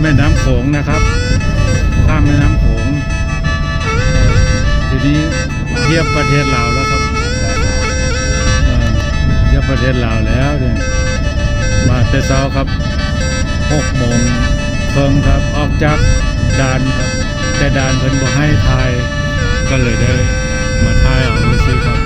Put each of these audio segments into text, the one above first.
แม่น้ำโขงนะครับข้ามแม่น้ำโขงทีนี้เทียบประเทศลาวแล้วครับเทียบประเทศลาวแล้วเนี่ยมาแต่เช้าครับหกโมงเพิ่งครับออกจากด่านครับแต่ด่านเพิ่นบอกให้ทายก็เลยได้มาทายเอาด้วยซิครับ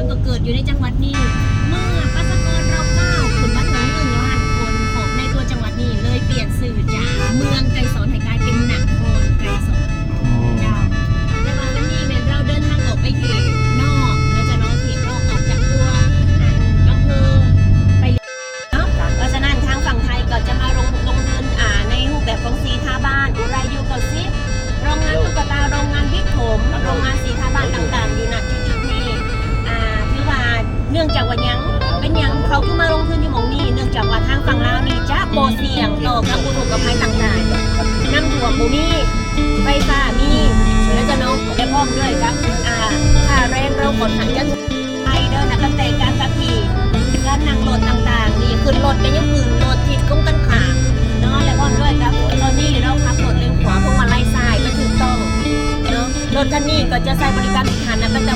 นก็เกิดอยู่ในจังหวัดนี้ ว่าหยัง เป็นหยังเขาคือมาลงทุนอยู่หมองนี้เนื่องจากว่าทางฝั่งลาวนี่จะโบเสี่ยงต่อกับอุทกภัยต่างๆน้ำท่วมบ่มีไฟฟ้ามีแล้วจะน้องได้พร้อมด้วยครับอ่าค่าแรงเรากดหันจะถูกไปเดินนะตั้งแต่การขับขี่การนั่งรถต่างๆนี่ขึ้นรถไปยังอื่นรถทิศกุ้งกันขามเนาะและพร้อมด้วยครับตอนนี้เราขับรถเลนขวาพวงมาลัยซ้ายมาถึงตรงคันนี้ก็จะใช้บริการสถานะตั้งแต่